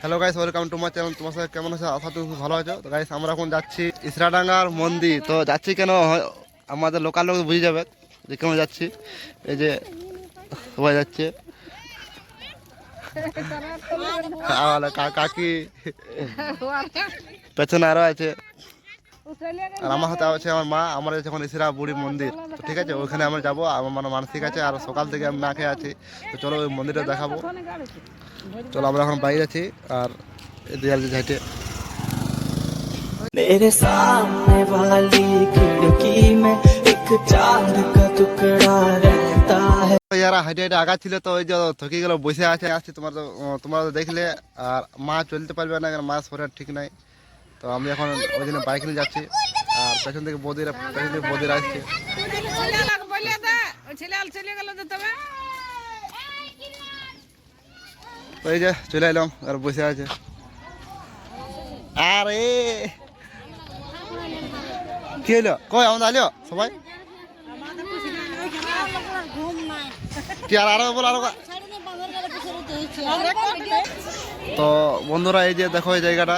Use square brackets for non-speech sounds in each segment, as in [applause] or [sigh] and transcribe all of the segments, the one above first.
Hello guys welcome to my channel তোমার সাথে কেমন আছে? আশা তুমি ভালো আছো। তো গাইস আমরা এখন যাচ্ছি ইসরাডাঙ্গার মন্দির। তো যাচ্ছি কেন? আমাদের লোকাল লোক বুঝে যাবে যে কেমন যাচ্ছি। এই যে সবাই যাচ্ছে। [laughs] কাকি [laughs] পেছনে আরও আছে। আর আমার হাতে আছে আমার মা আমার আছে এখন ইসরা বুড়ি মন্দির তো ঠিক আছে ওখানে আমরা যাবো আমার মানে মানসিক আছে আর সকাল থেকে আমি না খেয়ে আছি তো চলো ওই মন্দিরটা দেখাবো চলো আমরা এখন বাইরে আছি আর এই দেয়াল দিয়ে হেঁটে मेरे सामने वाली खिड़की में एक चांद का टुकड़ा रहता है যারা হাইটে হাইটে আগা ছিল তো ওই যে থকি গেল বসে আছে আসছে তোমার তো আহ, তোমরা তো দেখলে আর মা চলতে পারবে না কারণ মা শরীর ঠিক নাই তো আমি এখন ওই জন্য বাইক নিয়ে যাচ্ছি। আর পেছন থেকে বদিরা পেছন থেকে বদিরা আসছে। তো এই যে চলে এলাম, আর বসে আছে। আরে! কি হলো? কই, আমাদের আলিও? সবাই? কি আর আরও বল, আরও তো বন্ধুরা, এই যে দেখো এই জায়গাটা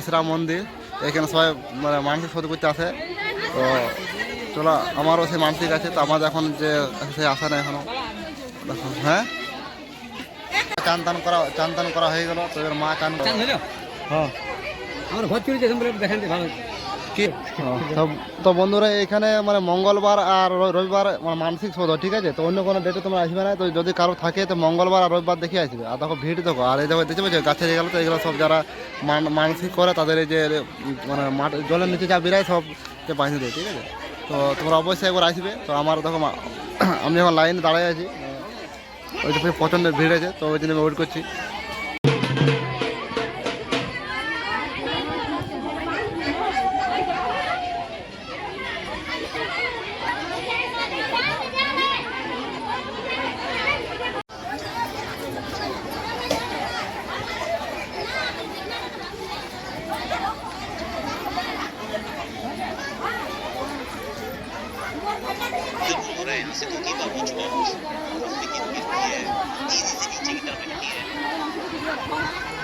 ইসরা মন্দির এখানে সবাই মানে মানসিক শোধ করতে আসে। তো চলো আমারও সেই মানসিক আছে তো আমার এখন যে সে আসে না এখনও। দেখো হ্যাঁ? চান টান করা চান টান করা হয়ে গেল তো এবার মা চান হ্যাঁ। আমার ঘর চুরি যেতাম দেখেন ভালো কি? তো- বন্ধুরা এখানে মানে মঙ্গলবার আর রবিবার মানে মানসিক হয়, ঠিক আছে? তো অন্য কোনো ডেটে তোমরা আসবে না তো যদি কারও থাকে তো মঙ্গলবার আর রবিবার দেখে আসবে। আর দেখো ভিড় দেখো আর এই দেখো দেখতে পাচ্ছ গাছের এগুলো তো এগুলো সব যারা মান- মানসিক করে তাদের এই যে মানে মাঠ জলের নিচে যা বেরায় সব যে বাঁধিয়ে দেয় ঠিক আছে? তো তোমরা অবশ্যই একবার আসবে। তো আমার দেখো আমি এখন লাইনে দাঁড়াই আছি। ওই প্রচণ্ড ভিড় আছে তো ওই জন্য আমি ওয়েট করছি। रहा है यहाँ से क्योंकि बाबू जो है नीचे की तरफ़ नहीं है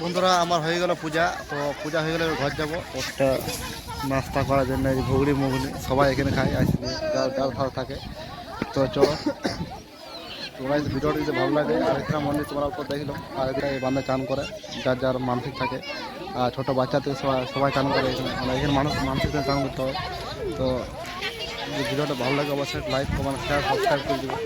বন্ধুরা, আমার হয়ে গেল পূজা। তো পূজা হয়ে গেলে ঘর যাব। একটা নাস্তা করার জন্য এই ঘুগড়ি, মুগনি সবাই এখানে খায় আসলে যার যার ভালো থাকে। তো চলো, তোমরা ভিডিওটি যদি ভালো লাগে, আর এখানে মন্দির তোমরা উপর দেখল, আর এখানে এই বান্ধে চান করে, যার যার মানসিক থাকে। আর ছোটো বাচ্চা থেকে সবাই সবাই চান করে এখানে। মানে এখানে মানুষ মানসিক চান করতে হয় তো ভিডিওটা ভালো লাগে অবশ্যই লাইক কমেন্ট শেয়ার সাবস্ক্রাইব করে দেবে